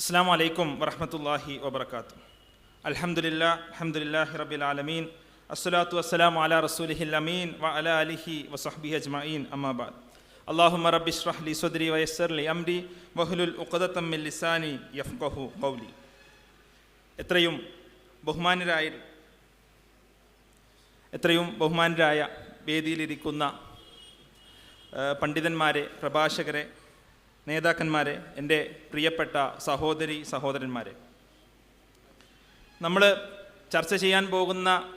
അസ്സാം വലൈക്കും വറഹമത്തല്ലാഹി വബർക്കാത്തു അലഹമുല്ല അൽഹംദുലില്ലാഹി റബ്ബിൽ ആലമീൻ. അസ്സലാത്തു വസ്സലാമു അലാ റസൂലിഹിൽ അമീൻ വ അല അലിഹി വസഹ്ബിഹി അജ്മഈൻ. അമ്മാബാദ് അള്ളാഹുമ്മ റബ്ബി ഇഷ്റഹ് ലി സ്വദ്രി വയസ്സർ ലി അംരി വഹ്ലുൽ ഉഖദത്തമ്മിൽ ലിസാനി യഫ്കഹു ഖൗലി. എത്രയും ബഹുമാനരായ എത്രയും ബഹുമാനരായ വേദിയിലിരിക്കുന്ന പണ്ഡിതന്മാരെ പ്രഭാഷകരെ നേതാക്കന്മാരെ എന്റെ പ്രിയപ്പെട്ട സഹോദരി സഹോദരന്മാരെ. നമ്മൾ ചർച്ച ചെയ്യാൻ പോകുന്ന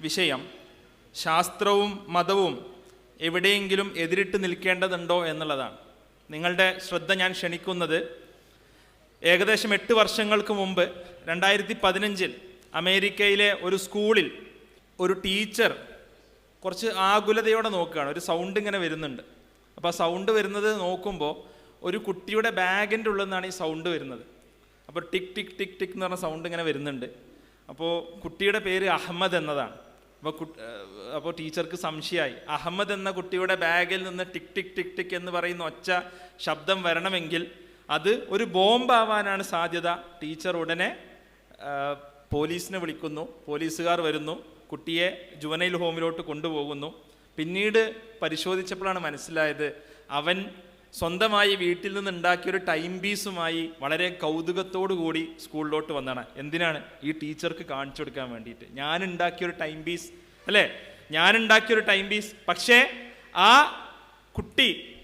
വിഷയം ശാസ്ത്രവും മതവും എവിടെയെങ്കിലും എതിരിട്ട് നിൽക്കേണ്ടതുണ്ടോ എന്നുള്ളതാണ്. നിങ്ങളുടെ ശ്രദ്ധ ഞാൻ ക്ഷണിക്കുന്നത് ഏകദേശം എട്ട് വർഷങ്ങൾക്ക് മുമ്പ് രണ്ടായിരത്തി പതിനഞ്ചിൽ അമേരിക്കയിലെ ഒരു സ്കൂളിൽ ഒരു ടീച്ചർ കുറച്ച് ആകുലതയോടെ നോക്കുകയാണ്. ഒരു സൗണ്ട് ഇങ്ങനെ വരുന്നുണ്ട്. അപ്പോൾ ആ സൗണ്ട് വരുന്നത് നോക്കുമ്പോൾ ഒരു കുട്ടിയുടെ ബാഗിന്റെ ഉള്ളിൽ നിന്നാണ് ഈ സൗണ്ട് വരുന്നത്. അപ്പോൾ ടിക് ടിക് ടിക് ടിക് എന്ന് പറഞ്ഞ സൗണ്ട് ഇങ്ങനെ വരുന്നുണ്ട്. അപ്പോൾ കുട്ടിയുടെ പേര് അഹമ്മദ് എന്നതാണ്. അപ്പോൾ അപ്പോൾ ടീച്ചർക്ക് സംശയമായി. അഹമ്മദ് എന്ന കുട്ടിയുടെ ബാഗിൽ നിന്ന് ടിക് ടിക് ടിക് ടിക് എന്ന് പറയുന്ന ഒച്ച ശബ്ദം വരണമെങ്കിൽ അത് ഒരു ബോംബാവാനാണ് സാധ്യത. ടീച്ചർ ഉടനെ പോലീസിനെ വിളിക്കുന്നു. പോലീസുകാർ വരുന്നു. കുട്ടിയെ ജുവനൈൽ ഹോമിലോട്ട് കൊണ്ടുപോകുന്നു. പിന്നീട് പരിശോധിച്ചപ്പോഴാണ് മനസ്സിലായത് അവൻ സ്വന്തമായി വീട്ടിൽ നിന്ന് ഉണ്ടാക്കിയ ഒരു ടൈം പീസുമായി വളരെ കൂടി സ്കൂളിലോട്ട് വന്നതാണ്. എന്തിനാണ്? ഈ ടീച്ചർക്ക് കാണിച്ചു കൊടുക്കാൻ വേണ്ടിയിട്ട്. ഞാൻ ഉണ്ടാക്കിയ ഒരു ടൈം പീസ് അല്ലേ? ഞാൻ ഉണ്ടാക്കിയ ഒരു ടൈം പീസ് പക്ഷേ ആ കുട്ടി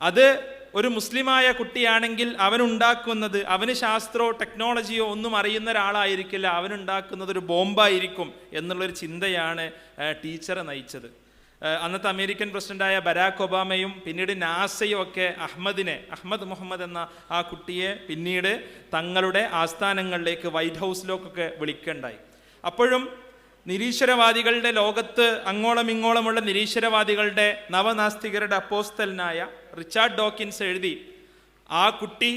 അത് ഒരു മുസ്ലിമായ കുട്ടിയാണെങ്കിൽ അവനുണ്ടാക്കുന്നത് അവന് ശാസ്ത്രമോ ടെക്നോളജിയോ ഒന്നും അറിയുന്ന ഒരാളായിരിക്കില്ല. അവനുണ്ടാക്കുന്നത് ഒരു ബോംബായിരിക്കും എന്നുള്ളൊരു ചിന്തയാണ് ടീച്ചറെ നയിച്ചത്. അന്നത്തെ അമേരിക്കൻ പ്രസിഡന്റായ ബരാക് ഒബാമയും പിന്നീട് നാസയും ഒക്കെ അഹമ്മദിനെ അഹമ്മദ് മുഹമ്മദ് എന്ന ആ കുട്ടിയെ പിന്നീട് തങ്ങളുടെ ആസ്ഥാനങ്ങളിലേക്ക് വൈറ്റ് ഹൗസിലേക്കൊക്കെ വിളിക്കേണ്ടായി. അപ്പോഴും നിരീശ്വരവാദികളുടെ ലോകത്ത് അങ്ങോളം ഇങ്ങോളമുള്ള നിരീശ്വരവാദികളുടെ നവനാസ്തികരുടെ അപ്പോസ്തലനായ റിച്ചാർഡ് ഡോക്കിൻസ് എഴുതി ആ കുട്ടി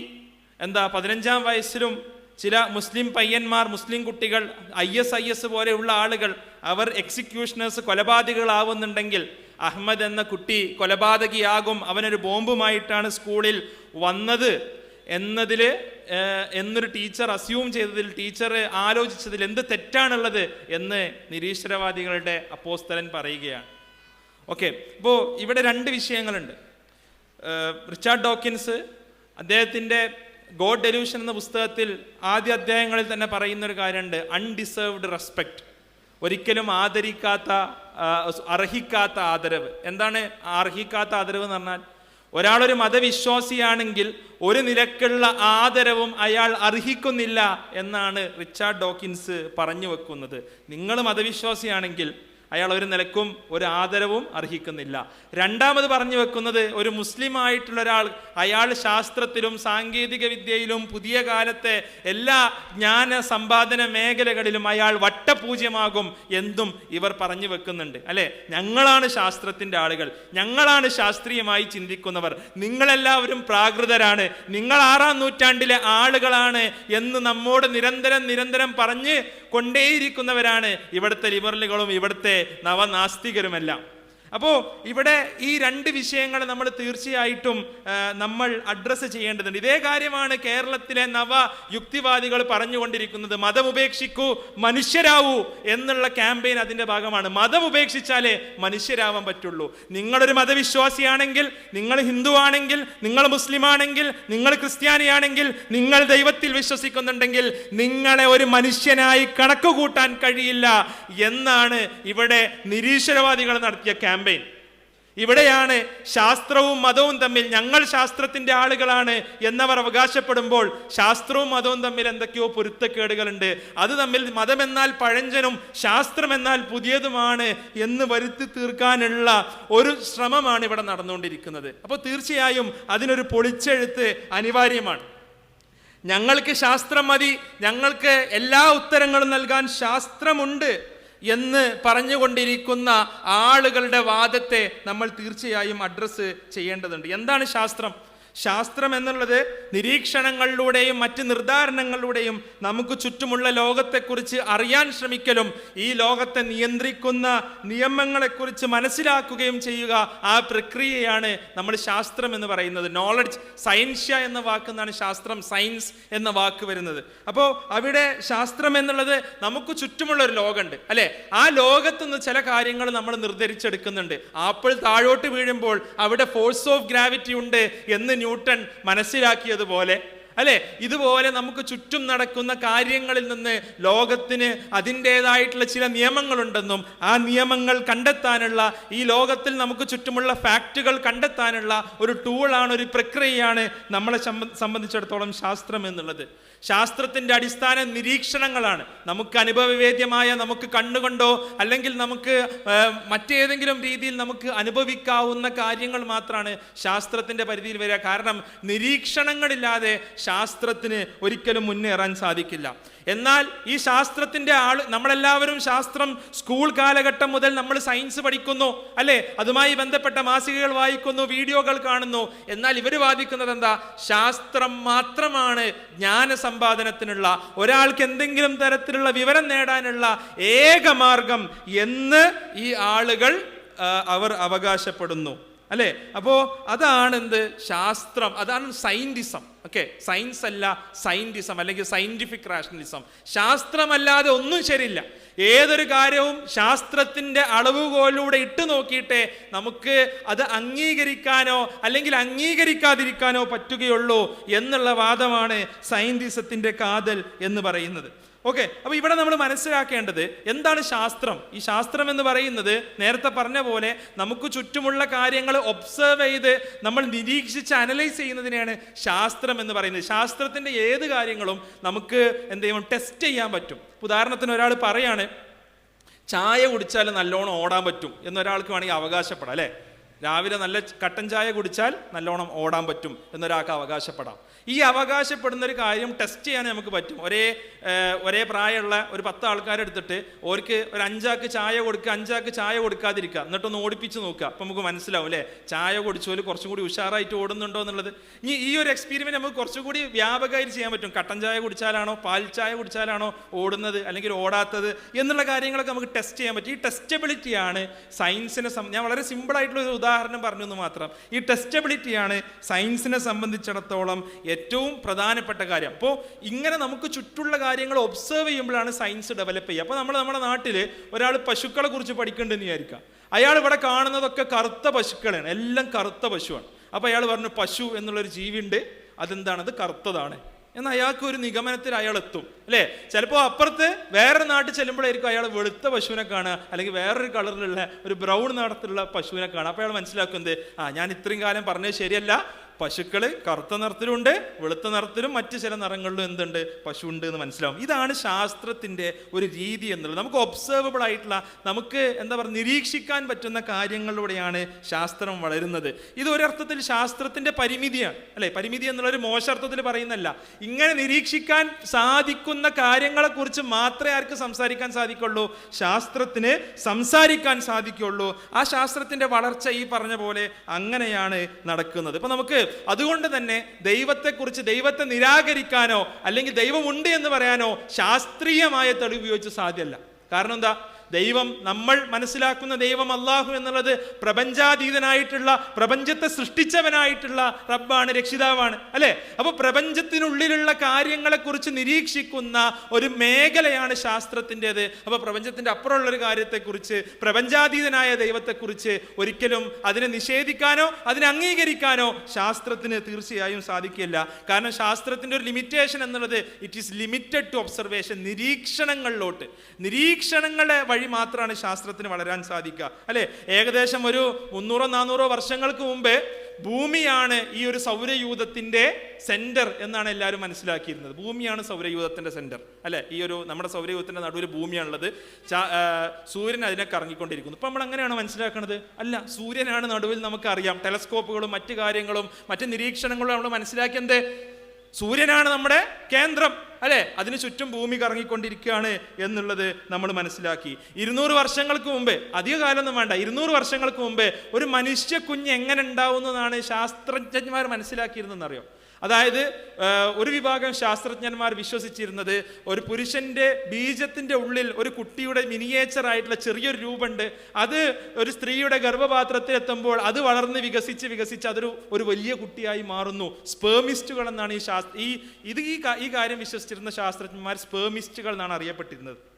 എന്താ പതിനഞ്ചാം വയസ്സിലും ചില മുസ്ലിം പയ്യന്മാർ മുസ്ലിം കുട്ടികൾ ഐ എസ് ഐ എസ് പോലെയുള്ള ആളുകൾ അവർ എക്സിക്യൂഷനേഴ്സ് കൊലപാതകളാവുന്നുണ്ടെങ്കിൽ അഹമ്മദ് എന്ന കുട്ടി കൊലപാതകിയാകും അവനൊരു ബോംബുമായിട്ടാണ് സ്കൂളിൽ വന്നത് എന്നതിൽ എന്നൊരു ടീച്ചർ അസ്യൂം ചെയ്തതിൽ ടീച്ചർ ആലോചിച്ചതിൽ എന്ത് തെറ്റാണുള്ളത് എന്ന് നിരീശ്വരവാദികളുടെ അപ്പോസ്തലൻ പറയുകയാണ്. ഓക്കെ ഇപ്പോൾ ഇവിടെ രണ്ട് വിഷയങ്ങളുണ്ട്. റിച്ചാർഡ് ഡോക്കിൻസ് അദ്ദേഹത്തിന്റെ ഗോഡ് ഡെലൂഷൻ എന്ന പുസ്തകത്തിൽ ആദ്യ അധ്യായങ്ങളിൽ തന്നെ പറയുന്ന ഒരു കാര്യമുണ്ട്. അൺഡിസേർവ്ഡ് റെസ്പെക്റ്റ് ഒരിക്കലും ആദരിക്കാത്ത അർഹിക്കാത്ത ആദരവ്. എന്താണ് അർഹിക്കാത്ത ആദരവ് എന്ന് പറഞ്ഞാൽ ഒരാളൊരു മതവിശ്വാസിയാണെങ്കിൽ ഒരു നിലക്കുള്ള ആദരവും അയാൾ അർഹിക്കുന്നില്ല എന്നാണ് റിച്ചാർഡ് ഡോക്കിൻസ് പറഞ്ഞു വെക്കുന്നത്. നിങ്ങൾ മതവിശ്വാസിയാണെങ്കിൽ അയാൾ ഒരു നിലക്കും ഒരു ആദരവും അർഹിക്കുന്നില്ല. രണ്ടാമത് പറഞ്ഞു വെക്കുന്നത് ഒരു മുസ്ലിം ആയിട്ടുള്ള ഒരാൾ അയാൾ ശാസ്ത്രത്തിലും സാങ്കേതിക വിദ്യയിലും പുതിയ കാലത്തെ എല്ലാ ജ്ഞാന സമ്പാദന മേഖലകളിലും അയാൾ വട്ടപൂജ്യമാകും എന്തും ഇവർ പറഞ്ഞു വെക്കുന്നുണ്ട്. അല്ലെ? ഞങ്ങളാണ് ശാസ്ത്രത്തിന്റെ ആളുകൾ. ഞങ്ങളാണ് ശാസ്ത്രീയമായി ചിന്തിക്കുന്നവർ. നിങ്ങളെല്ലാവരും പ്രാകൃതരാണ്. നിങ്ങൾ ആറാം നൂറ്റാണ്ടിലെ ആളുകളാണ് എന്ന് നമ്മോട് നിരന്തരം നിരന്തരം പറഞ്ഞ് കൊണ്ടേയിരിക്കുന്നവരാണ്. ഇവിടുത്തെ ലിബറലുകളും ഇവിടുത്തെ നവനാസ്തികരുമെല്ലാം. അപ്പോൾ ഇവിടെ ഈ രണ്ട് വിഷയങ്ങൾ നമ്മൾ തീർച്ചയായിട്ടും നമ്മൾ അഡ്രസ്സ് ചെയ്യേണ്ടതുണ്ട്. ഇതേ കാര്യമാണ് കേരളത്തിലെ നവ യുക്തിവാദികൾ പറഞ്ഞുകൊണ്ടിരിക്കുന്നത്. മതം ഉപേക്ഷിക്കൂ മനുഷ്യരാവൂ എന്നുള്ള ക്യാമ്പയിൻ അതിന്റെ ഭാഗമാണ്. മതം ഉപേക്ഷിച്ചാലേ മനുഷ്യരാവാൻ പറ്റുള്ളൂ. നിങ്ങളൊരു മതവിശ്വാസിയാണെങ്കിൽ നിങ്ങൾ ഹിന്ദു ആണെങ്കിൽ നിങ്ങൾ മുസ്ലിം ആണെങ്കിൽ നിങ്ങൾ ക്രിസ്ത്യാനിയാണെങ്കിൽ നിങ്ങൾ ദൈവത്തിൽ വിശ്വസിക്കുന്നുണ്ടെങ്കിൽ നിങ്ങളെ ഒരു മനുഷ്യനായി കണക്കുകൂട്ടാൻ കഴിയില്ല എന്നാണ് ഇവിടെ നിരീശ്വരവാദികൾ നടത്തിയ ക്യാമ്പയിൻ ഇവിടെയാണ് ശാസ്ത്രവും മതവും തമ്മിൽ ഞങ്ങൾ ശാസ്ത്രത്തിന്റെ ആളുകളാണ് എന്നവർ അവകാശപ്പെടുമ്പോൾ ശാസ്ത്രവും മതവും തമ്മിൽ എന്തൊക്കെയോ പൊരുത്തക്കേടുകളുണ്ട്. അത് തമ്മിൽ മതമെന്നാൽ പഴഞ്ചനും ശാസ്ത്രം എന്നാൽ പുതിയതുമാണ് എന്ന് വരുത്തി തീർക്കാനുള്ള ഒരു ശ്രമമാണ് ഇവിടെ നടന്നുകൊണ്ടിരിക്കുന്നത്. അപ്പോൾ തീർച്ചയായും അതിനൊരു പൊളിച്ചെഴുത്ത് അനിവാര്യമാണ്. ഞങ്ങൾക്ക് ശാസ്ത്രം മതി ഞങ്ങൾക്ക് എല്ലാ ഉത്തരങ്ങളും നൽകാൻ ശാസ്ത്രമുണ്ട്. എന്ന് പറഞ്ഞുകൊണ്ടിരിക്കുന്ന ആളുകളുടെ വാദത്തെ നമ്മൾ തീർച്ചയായും അഡ്രസ്സ് ചെയ്യേണ്ടതുണ്ട്. എന്താണ് ശാസ്ത്രം? ശാസ്ത്രം എന്നുള്ളത് നിരീക്ഷണങ്ങളിലൂടെയും മറ്റ് നിർദ്ധാരണങ്ങളിലൂടെയും നമുക്ക് ചുറ്റുമുള്ള ലോകത്തെക്കുറിച്ച് അറിയാൻ ശ്രമിക്കലും ഈ ലോകത്തെ നിയന്ത്രിക്കുന്ന നിയമങ്ങളെക്കുറിച്ച് മനസ്സിലാക്കുകയും ചെയ്യുക ആ പ്രക്രിയയാണ് നമ്മൾ ശാസ്ത്രം എന്ന് പറയുന്നത്. നോളജ് സയൻഷ്യ എന്ന വാക്കെന്നാണ് ശാസ്ത്രം സയൻസ് എന്ന വാക്ക് വരുന്നത്. അപ്പോൾ അവിടെ ശാസ്ത്രം എന്നുള്ളത് നമുക്ക് ചുറ്റുമുള്ള ഒരു ലോകമുണ്ട് അല്ലേ? ആ ലോകത്തുനിന്ന് ചില കാര്യങ്ങൾ നമ്മൾ നിർദ്ധരിച്ചെടുക്കുന്നുണ്ട്. ആപ്പിൾ താഴോട്ട് വീഴുമ്പോൾ അവിടെ ഫോഴ്സ് ഓഫ് ഗ്രാവിറ്റി ഉണ്ട് എന്ന് ന്യൂട്ടൺ മനസ്സിലാക്കിയതുപോലെ അല്ലെ? ഇതുപോലെ നമുക്ക് ചുറ്റും നടക്കുന്ന കാര്യങ്ങളിൽ നിന്ന് ലോകത്തിന് അതിന്റെതായിട്ടുള്ള ചില നിയമങ്ങളുണ്ടെന്നും ആ നിയമങ്ങൾ കണ്ടെത്താനുള്ള ഈ ലോകത്തിൽ നമുക്ക് ചുറ്റുമുള്ള ഫാക്റ്റുകൾ കണ്ടെത്താനുള്ള ഒരു ടൂളാണ് ഒരു പ്രക്രിയയാണ് നമ്മളെ സംബ- സംബന്ധിച്ചിടത്തോളം ശാസ്ത്രം എന്നുള്ളത്. ശാസ്ത്രത്തിന്റെ അടിസ്ഥാന നിരീക്ഷണങ്ങളാണ്. നമുക്ക് അനുഭവവേദ്യമായ നമുക്ക് കണ്ണുകൊണ്ടോ അല്ലെങ്കിൽ നമുക്ക് മറ്റേതെങ്കിലും രീതിയിൽ നമുക്ക് അനുഭവിക്കാവുന്ന കാര്യങ്ങൾ മാത്രമാണ് ശാസ്ത്രത്തിന്റെ പരിധിയിൽ വരിക. കാരണം നിരീക്ഷണങ്ങളില്ലാതെ ശാസ്ത്രത്തിന് ഒരിക്കലും മുന്നേറാൻ സാധിക്കില്ല. എന്നാൽ ഈ ശാസ്ത്രത്തിന്റെ ആൾ നമ്മളെല്ലാവരും ശാസ്ത്രം സ്കൂൾ കാലഘട്ടം മുതൽ നമ്മൾ സയൻസ് പഠിക്കുന്നു അല്ലേ? അതുമായി ബന്ധപ്പെട്ട മാസികകൾ വായിക്കുന്നു വീഡിയോകൾ കാണുന്നു. എന്നാൽ ഇവർ വാദിക്കുന്നത് എന്താ? ശാസ്ത്രം മാത്രമാണ് ജ്ഞാന സമ്പാദനത്തിനുള്ള ഒരാൾക്ക് എന്തെങ്കിലും തരത്തിലുള്ള വിവരം നേടാനുള്ള ഏക മാർഗം എന്ന് ഈ ആളുകൾ അവർ അവകാശപ്പെടുന്നു. അല്ലേ? അപ്പോൾ അതാണ് എന്ത് ശാസ്ത്രം? അതാണ് സയന്റിസം ഓക്കെ സയൻസ് അല്ല സയന്റിസം അല്ലെങ്കിൽ സയന്റിഫിക് റാഷണലിസം. ശാസ്ത്രമല്ലാതെ ഒന്നും ശരിയില്ല. ഏതൊരു കാര്യവും ശാസ്ത്രത്തിന്റെ അളവുകോലിലൂടെ ഇട്ട് നോക്കിയിട്ട് നമുക്ക് അത് അംഗീകരിക്കാനോ അല്ലെങ്കിൽ അംഗീകരിക്കാതിരിക്കാനോ പറ്റുകയുള്ളൂ എന്നുള്ള വാദമാണ് സയന്റിസത്തിന്റെ കാതൽ എന്ന് പറയുന്നത്. ഓക്കെ അപ്പോൾ ഇവിടെ നമ്മൾ മനസ്സിലാക്കേണ്ടത് എന്താണ് ശാസ്ത്രം? ഈ ശാസ്ത്രം എന്ന് പറയുന്നത് നേരത്തെ പറഞ്ഞ പോലെ നമുക്ക് ചുറ്റുമുള്ള കാര്യങ്ങൾ ഒബ്സർവ് ചെയ്ത് നമ്മൾ നിരീക്ഷിച്ച് അനലൈസ് ചെയ്യുന്നതിനെയാണ് ശാസ്ത്രം എന്ന് പറയുന്നത്. ശാസ്ത്രത്തിന്റെ ഏത് കാര്യങ്ങളും നമുക്ക് എന്ത് ചെയ്യും? ടെസ്റ്റ് ചെയ്യാൻ പറ്റും. ഉദാഹരണത്തിന് ഒരാൾ പറയാണ് ചായ കുടിച്ചാൽ നല്ലോണം ഓടാൻ പറ്റും എന്നൊരാൾക്ക് വേണമെങ്കിൽ അവകാശപ്പെടാം അല്ലേ? രാവിലെ നല്ല കട്ടൻ ചായ കുടിച്ചാൽ നല്ലോണം ഓടാൻ പറ്റും എന്നൊരാൾക്ക് അവകാശപ്പെടാം. ഈ അവകാശപ്പെടുന്ന ഒരു കാര്യം ടെസ്റ്റ് ചെയ്യാൻ നമുക്ക് പറ്റും. ഒരേ ഒരേ പ്രായമുള്ള ഒരു പത്ത് ആൾക്കാരെടുത്തിട്ട് ഓർക്ക് ഒരു അഞ്ചാക്ക് ചായ കൊടുക്കുക അഞ്ചാക്ക് ചായ കൊടുക്കാതിരിക്കുക. എന്നിട്ടൊന്ന് ഓടിപ്പിച്ച് നോക്കുക. അപ്പം നമുക്ക് മനസ്സിലാവും അല്ലേ? ചായ കുടിച്ചോൽ കുറച്ചും കൂടി ഉഷാറായിട്ട് ഓടുന്നുണ്ടോ എന്നുള്ളത്. ഇനി ഈ ഒരു എക്സ്പീരിമെന്റ് നമുക്ക് കുറച്ചും കൂടി വ്യാപകമായിട്ട് ചെയ്യാൻ പറ്റും. കട്ടൻ ചായ കുടിച്ചാലാണോ പാൽ ചായ കുടിച്ചാലാണോ ഓടുന്നത് അല്ലെങ്കിൽ ഓടാത്തത് എന്നുള്ള കാര്യങ്ങളൊക്കെ നമുക്ക് ടെസ്റ്റ് ചെയ്യാൻ പറ്റും. ഈ ടെസ്റ്റബിലിറ്റിയാണ് സയൻസിനെ ഞാൻ വളരെ സിമ്പിൾ ആയിട്ടുള്ള ഒരു ഉദാഹരണം പറഞ്ഞു എന്ന് മാത്രം. ഈ ടെസ്റ്റബിലിറ്റിയാണ് സയൻസിനെ സംബന്ധിച്ചിടത്തോളം ഏറ്റവും പ്രധാനപ്പെട്ട കാര്യം. അപ്പോൾ ഇങ്ങനെ നമുക്ക് ചുറ്റുള്ള കാര്യങ്ങൾ ഒബ്സർവ് ചെയ്യുമ്പോഴാണ് സയൻസ് ഡെവലപ്പ് ചെയ്യുക. അപ്പോൾ നമ്മൾ നമ്മുടെ നാട്ടിൽ ഒരാൾ പശുക്കളെ കുറിച്ച് പഠിക്കേണ്ടെന്ന് വിചാരിക്കുക. അയാൾ ഇവിടെ കാണുന്നതൊക്കെ കറുത്ത പശുക്കളാണ് എല്ലാം കറുത്ത പശുവാണ്. അപ്പോൾ അയാൾ പറഞ്ഞു പശു എന്നുള്ളൊരു ജീവിയുണ്ട്. അതെന്താണ് അത് കറുത്തതാണ്. എന്ന് അയാൾക്ക് ഒരു നിഗമനത്തിൽ അയാൾ എത്തും അല്ലേ? ചിലപ്പോൾ അപ്പുറത്ത് വേറൊരു നാട്ടിൽ ചെല്ലുമ്പോഴായിരിക്കും അയാൾ വെളുത്ത പശുവിനെ കാണുക. അല്ലെങ്കിൽ വേറൊരു കളറിലുള്ള ഒരു ബ്രൗൺ നിറത്തിലുള്ള പശുവിനെ കാണുക. അപ്പോൾ അയാൾ മനസ്സിലാക്കുന്നത് ആ ഞാൻ ഇത്രയും കാലം പറഞ്ഞത് ശരിയല്ല. പശുക്കൾ കറുത്ത നിറത്തിലുണ്ട് വെളുത്ത നിറത്തിലും മറ്റ് ചില നിറങ്ങളിലും എന്തുണ്ട്? പശു ഉണ്ട് എന്ന് മനസ്സിലാവും. ഇതാണ് ശാസ്ത്രത്തിന്റെ ഒരു രീതി എന്നുള്ളത്. നമുക്ക് ഒബ്സർവബിൾ ആയിട്ടുള്ള നമുക്ക് എന്താ പറയുക നിരീക്ഷിക്കാൻ പറ്റുന്ന കാര്യങ്ങളിലൂടെയാണ് ശാസ്ത്രം വളരുന്നത്. ഇത് ഒരർത്ഥത്തിൽ ശാസ്ത്രത്തിന്റെ പരിമിതിയാണ്. അല്ലേ? പരിമിതി എന്നുള്ളൊരു മോശർത്ഥത്തിൽ പറയുന്നല്ല ഇങ്ങനെ നിരീക്ഷിക്കാൻ സാധിക്കുന്ന കാര്യങ്ങളെക്കുറിച്ച് മാത്രമേ ആർക്ക് സംസാരിക്കാൻ സാധിക്കുള്ളൂ? ശാസ്ത്രത്തിന് സംസാരിക്കാൻ സാധിക്കുള്ളൂ. ആ ശാസ്ത്രത്തിന്റെ വളർച്ച ഈ പറഞ്ഞ പോലെ അങ്ങനെയാണ് നടക്കുന്നത്. ഇപ്പം നമുക്ക് അതുകൊണ്ട് തന്നെ ദൈവത്തെക്കുറിച്ച് ദൈവത്തെ നിരാകരിക്കാനോ അല്ലെങ്കിൽ ദൈവമുണ്ട് എന്ന് പറയാനോ ശാസ്ത്രീയമായ തെളിവ് ഉപയോഗിച്ച് സാധ്യമല്ല. കാരണം എന്താ? ദൈവം നമ്മൾ മനസ്സിലാക്കുന്ന ദൈവം അള്ളാഹു എന്നുള്ളത് പ്രപഞ്ചാതീതനായിട്ടുള്ള പ്രപഞ്ചത്തെ സൃഷ്ടിച്ചവനായിട്ടുള്ള റബ്ബാണ് രക്ഷിതാവാണ് അല്ലെ? അപ്പൊ പ്രപഞ്ചത്തിനുള്ളിലുള്ള കാര്യങ്ങളെക്കുറിച്ച് നിരീക്ഷിക്കുന്ന ഒരു മേഖലയാണ് ശാസ്ത്രത്തിന്റെത്. അപ്പൊ പ്രപഞ്ചത്തിന്റെ അപ്പുറമുള്ള ഒരു കാര്യത്തെക്കുറിച്ച് പ്രപഞ്ചാതീതനായ ദൈവത്തെക്കുറിച്ച് ഒരിക്കലും അതിനെ നിഷേധിക്കാനോ അതിനെ അംഗീകരിക്കാനോ ശാസ്ത്രത്തിന് തീർച്ചയായും സാധിക്കില്ല. കാരണം ശാസ്ത്രത്തിന്റെ ഒരു ലിമിറ്റേഷൻ എന്നുള്ളത് it is limited to observation നിരീക്ഷണങ്ങളിലോട്ട്. നിരീക്ഷണങ്ങളെ വഴി മാത്രമാണ് ശാസ്ത്രത്തിന് വളരാൻ സാധിക്കുക. അല്ലെ? ഏകദേശം ഒരു മുന്നൂറോ നാനൂറോ വർഷങ്ങൾക്ക് മുമ്പേ ഭൂമിയാണ് ഈ ഒരു സൗരയൂഥത്തിന്റെ സെന്റർ എന്നാണ് എല്ലാവരും മനസ്സിലാക്കിയിരുന്നത്. ഭൂമിയാണ് സൗരയൂഥത്തിന്റെ സെന്റർ അല്ലെ? ഈ ഒരു നമ്മുടെ സൗരയൂഥത്തിന്റെ നടുവിൽ ഭൂമിയാണുള്ളത്. സൂര്യൻ അതിനെ കറങ്ങിക്കൊണ്ടിരിക്കുന്നു. ഇപ്പൊ നമ്മൾ അങ്ങനെയാണ് മനസ്സിലാക്കുന്നത് അല്ല സൂര്യനാണ് നടുവിൽ നമുക്കറിയാം. ടെലസ്കോപ്പുകളും മറ്റു കാര്യങ്ങളും മറ്റു നിരീക്ഷണങ്ങളും നമ്മൾ മനസ്സിലാക്കിയത് സൂര്യനാണ് നമ്മുടെ കേന്ദ്രം. അല്ലെ? അതിന് ചുറ്റും ഭൂമി കറങ്ങിക്കൊണ്ടിരിക്കുകയാണ് എന്നുള്ളത് നമ്മൾ മനസ്സിലാക്കി. ഇരുന്നൂറ് വർഷങ്ങൾക്ക് മുമ്പേ അധിക കാലമൊന്നും വേണ്ട ഇരുന്നൂറ് വർഷങ്ങൾക്ക് മുമ്പേ ഒരു മനുഷ്യ കുഞ്ഞ് എങ്ങനെ ഉണ്ടാവുന്നതാണ് ശാസ്ത്രജ്ഞന്മാർ മനസ്സിലാക്കിയിരുന്നെന്നറിയോ അതായത് ഒരു വിഭാഗം ശാസ്ത്രജ്ഞന്മാർ വിശ്വസിച്ചിരുന്നത് ഒരു പുരുഷന്റെ ബീജത്തിന്റെ ഉള്ളിൽ ഒരു കുട്ടിയുടെ മിനിയേച്ചർ ആയിട്ടുള്ള ചെറിയൊരു രൂപമുണ്ട്. അത് ഒരു സ്ത്രീയുടെ ഗർഭപാത്രത്തിൽ എത്തുമ്പോൾ അത് വളർന്ന് വികസിച്ച് വികസിച്ച് അതൊരു ഒരു വലിയ കുട്ടിയായി മാറുന്നു. സ്പേമിസ്റ്റുകൾ എന്നാണ് ഈ ശാസ്ത്ര ഈ ഇത് ഈ ഈ കാര്യം വിശ്വസിച്ചിരുന്ന ശാസ്ത്രജ്ഞന്മാർ സ്പേമിസ്റ്റുകൾ എന്നാണ് അറിയപ്പെട്ടിരുന്നത്.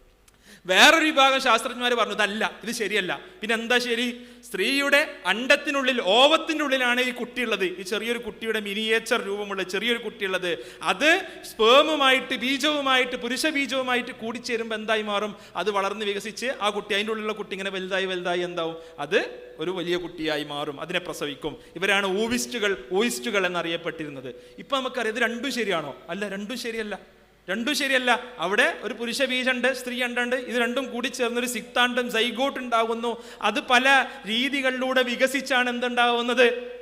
വേറൊരു വിഭാഗം ശാസ്ത്രജ്ഞന്മാർ പറഞ്ഞു ഇതല്ല ഇത് ശരിയല്ല. പിന്നെ എന്താ ശരി? സ്ത്രീയുടെ അണ്ടത്തിനുള്ളിൽ ഓവത്തിന്റെ ഉള്ളിലാണ് ഈ കുട്ടിയുള്ളത്. ഈ ചെറിയൊരു കുട്ടിയുടെ മിനിയേച്ചർ രൂപമുള്ള ചെറിയൊരു കുട്ടിയുള്ളത്. അത് സ്പേമുമായിട്ട് ബീജവുമായിട്ട് പുരുഷ ബീജവുമായിട്ട് കൂടിച്ചേരുമ്പോൾ എന്തായി മാറും? അത് വളർന്ന് വികസിച്ച് ആ കുട്ടി അതിന്റെ ഉള്ളിലുള്ള കുട്ടി ഇങ്ങനെ വലുതായി വലുതായി എന്താവും? അത് ഒരു വലിയ കുട്ടിയായി മാറും. അതിനെ പ്രസവിക്കും. ഇവരാണ് ഊവിസ്റ്റുകൾ ഊയിസ്റ്റുകൾ എന്നറിയപ്പെട്ടിരുന്നത്. ഇപ്പം നമുക്കറിയാം ഇത് രണ്ടും ശരിയാണോ? അല്ല രണ്ടും ശരിയല്ല. രണ്ടും ശരിയല്ല. അവിടെ ഒരു പുരുഷ ബീജുണ്ട് സ്ത്രീ അണ്ടുണ്ട് ഇത് രണ്ടും കൂടി ചേർന്നൊരു സിക്താണ്ടും സൈഗോട്ട് ഉണ്ടാകുന്നു. അത് പല രീതികളിലൂടെ വികസിച്ചാണ് എന്തുണ്ടാവുന്നത്